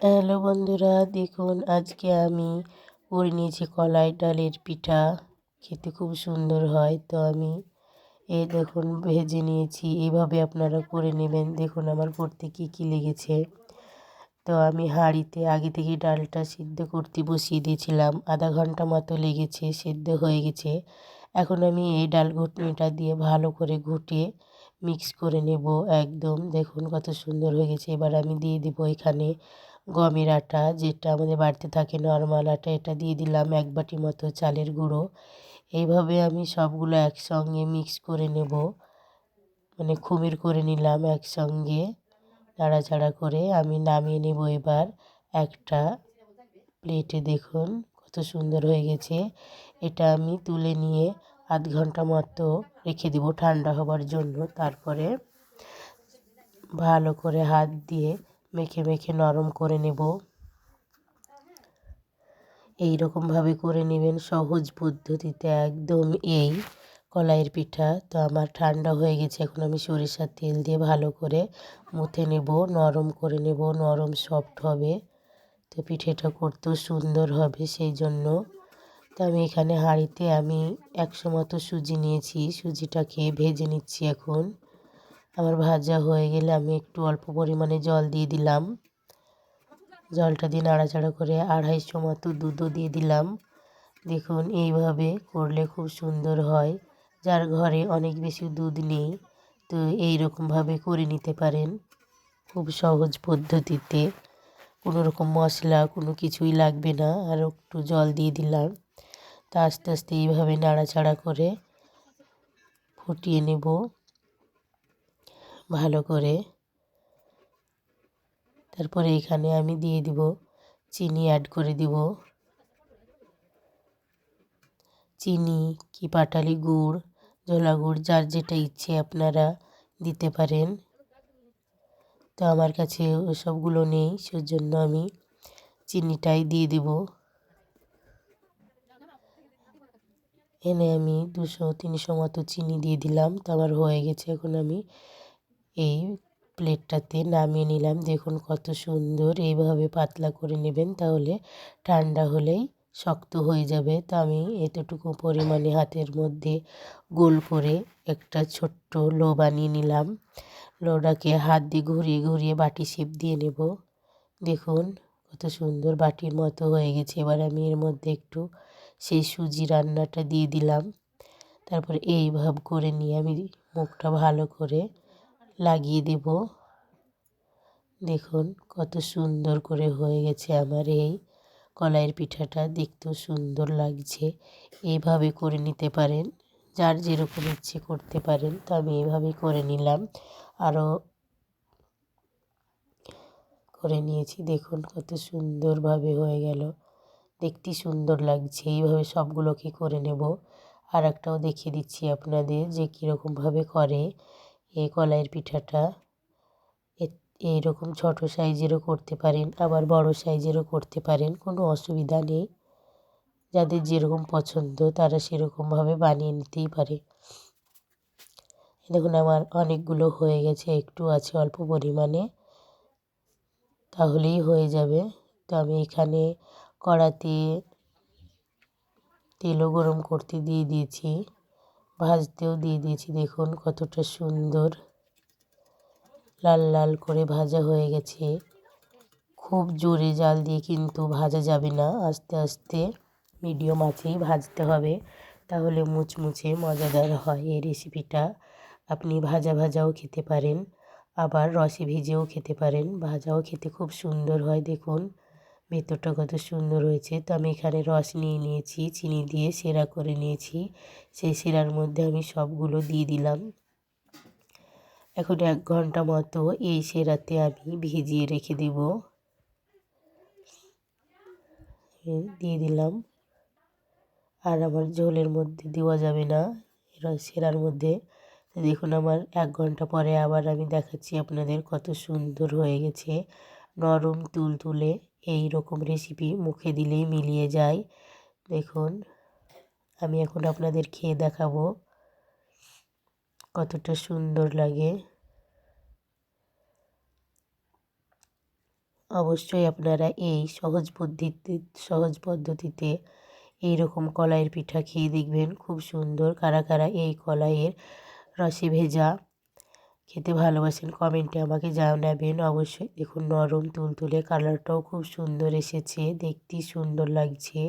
Hello বন্ধুরা, দেখুন আজকে আমি করে নিয়েছি কলাই ডালের পিঠা খেতে খুব সুন্দর হয়, তো আমি এই দেখুন ভেজে নিয়েছি। এইভাবে আপনারা করে নেবেন। দেখুন আমার করতে কী কী লেগেছে। তো আমি হাঁড়িতে আগে থেকে ডালটা সিদ্ধ করতে বসিয়ে দিয়েছিলাম। আধা ঘণ্টা মতো লেগেছে, সিদ্ধ হয়ে গেছে। এখন আমি এই ডাল ঘুটনিটা দিয়ে ভালো করে ঘুটিয়ে মিক্স করে নেব একদম। দেখুন কত সুন্দর হয়ে গেছে। এবার আমি দিয়ে দেবো এখানে গমের আটা, যেটা আমাদের বাড়িতে থাকে নর্মাল আটা, এটা দিয়ে দিলাম এক বাটি মতো চালের গুঁড়ো। এইভাবে আমি সবগুলো একসঙ্গে মিক্স করে নেব। মানে খুমির করে নিলাম একসঙ্গে, নাড়াচাড়া করে। আমি নামিয়ে নেব এবার একটা প্লেটে দেখুন কত সুন্দর হয়ে গেছে। এটা আমি তুলে নিয়ে আধ ঘণ্টা মতো রেখে দেবো ঠান্ডা হবার জন্য। তারপরে ভালো করে হাত দিয়ে মেখে মেখে নরম করে নেব। এই রকমভাবে করে নেবেন সহজ পদ্ধতিতে একদম এই কলাইয়ের পিঠা। তো আমার ঠান্ডা হয়ে গেছে, এখন আমি সরিষার তেল দিয়ে ভালো করে মুথে নেব, নরম করে নেব, নরম সফট হবে। তো পিঠেটা করতেও সুন্দর হবে সেই জন্য। তো আমি এখানে হাঁড়িতে আমি একশো মতো সুজি নিয়েছি সুজিটাকে ভেজে নিচ্ছি এখন। আমার ভাজা হয়ে গেলে আমি একটু অল্প পরিমাণে জল দিয়ে দিলাম। জলটা দিয়ে নাড়াচাড়া করে আড়াইশো মতো দুধও দিয়ে দিলাম। দেখুন, এইভাবে করলে খুব সুন্দর হয়। যার ঘরে অনেক বেশি দুধ নেই, তো এই রকমভাবে করে নিতে পারেন। খুব সহজ পদ্ধতিতে। কোনো রকম মশলা, কোনো কিছুই লাগবে না। আর একটু জল দিয়ে দিলাম। তা আস্তে আস্তে এইভাবে নাড়াচাড়া করে ফুটিয়ে নেব। ভালো করে। তারপরে এখানে আমি দিয়ে দিব চিনি অ্যাড করে দিব। চিনি কি পাটালি গুড়, ঝোলা গুড়, যার যেটা ইচ্ছে আপনারা দিতে পারেন। তো আমার কাছে ওসবগুলো নেই, সেজন্য আমি চিনিটাই দিয়ে দেব। এনে আমি দুশো, তিনশো মতো চিনি দিয়ে দিলাম। তো আমার হয়ে গেছে, এখন আমি এই প্লেটটাতে নামিয়ে নিলাম। দেখুন কত সুন্দর। এইভাবে পাতলা করে নেবেন তাহলে ঠান্ডা হলেই শক্ত হয়ে যাবে। তো আমি এতটুকু পরিমাণে হাতের মধ্যে গোল করে একটা ছোট্ট লো বানিয়ে নিলাম। লোটাকে হাত দিয়ে ঘুরিয়ে ঘুরিয়ে বাটি শেপ দিয়ে নেব। দেখুন কত সুন্দর বাটির মতো হয়ে গেছে। এবার আমি এর মধ্যে একটু সেই সুজি রান্নাটা দিয়ে দিলাম। তারপরে এই ভাব করে নিয়ে আমি মুখটা ভালো করে লাগিয়ে দেব। দেখুন কত সুন্দর করে হয়ে গেছে আমার এই কলাইয়ের পিঠাটা। দেখতেও সুন্দর লাগছে। এইভাবে করে নিতে পারেন। যার যেরকম ইচ্ছে করতে পারেন, তো আমি এইভাবেই করে নিলাম। আরও করে নিয়েছি। দেখুন কত সুন্দরভাবে হয়ে গেল। দেখতে সুন্দর লাগছে। এইভাবে সবগুলোকে করে নেব। আর একটাও দেখিয়ে দিচ্ছি আপনাদের যে কীরকমভাবে করে। এই কলাইয়ের পিঠাটা। এইরকম ছোট সাইজেরও করতে পারেন, আবার বড় সাইজেরও করতে পারেন, কোনো অসুবিধা নেই। যাদের যেরকম পছন্দ, তারা সেরকমভাবে বানিয়ে নিতেই পারে। দেখুন, আমার অনেকগুলো হয়ে গেছে, একটু আছে অল্প পরিমাণে, তাহলেই হয়ে যাবে। তো আমি এখানে কড়াতে তেলও গরম করতে দিয়ে দিয়েছি। ভাজতেও দিয়ে দিয়েছি। দেখুন কতটা সুন্দর লাল লাল করে ভাজা হয়ে গেছে। খুব জোরে জাল দিয়ে কিন্তু ভাজা যাবে না। আস্তে আস্তে মিডিয়াম আঁচেই ভাজতে হবে। তাহলে মুচমুচে মজাদার হয় এই রেসিপিটা। আপনি ভাজা ভাজাও খেতে পারেন, আবার রসে ভিজেও খেতে পারেন। ভাজাও খেতে খুব সুন্দর হয়, দেখুন। ভেতরটা কত সুন্দর হয়েছে। তো আমি এখানে রস নিয়ে নিয়েছি, চিনি দিয়ে সেরা করে নিয়েছি। সেই সেরার মধ্যে আমি সবগুলো দিয়ে দিলাম। এখন এক ঘণ্টা মতো এই সেরাতে আমি ভিজিয়ে রেখে দেব। দিয়ে দিলাম। আর আমার ঝোলের মধ্যে দেওয়া যাবে না সেরার মধ্যে। দেখুন আমার এক ঘণ্টা পরে আবার আমি দেখাচ্ছি আপনাদের কত সুন্দর হয়ে গেছে। নরম তুল তুলে এই রকম রেসিপি মুখে দিলেই মিলিয়ে যায়। দেখুন, আমি এখন আপনাদের খেয়ে দেখাবো কতটা সুন্দর লাগে। অবশ্যই আপনারা এই সহজ পদ্ধতিতে সহজ পদ্ধতিতে এই রকম কলাইয়ের পিঠা খেয়ে দেখবেন, খুব সুন্দর। কারা কারা এই কলাইয়ের রসে ভেজা খেতে ভালোবাসেন, কমেন্টে আমাকে জানাবেন। অবশ্যই দেখুন, নরম, তুলতুলে কালারটাও খুব সুন্দর এসেছে দেখতে সুন্দর লাগছে।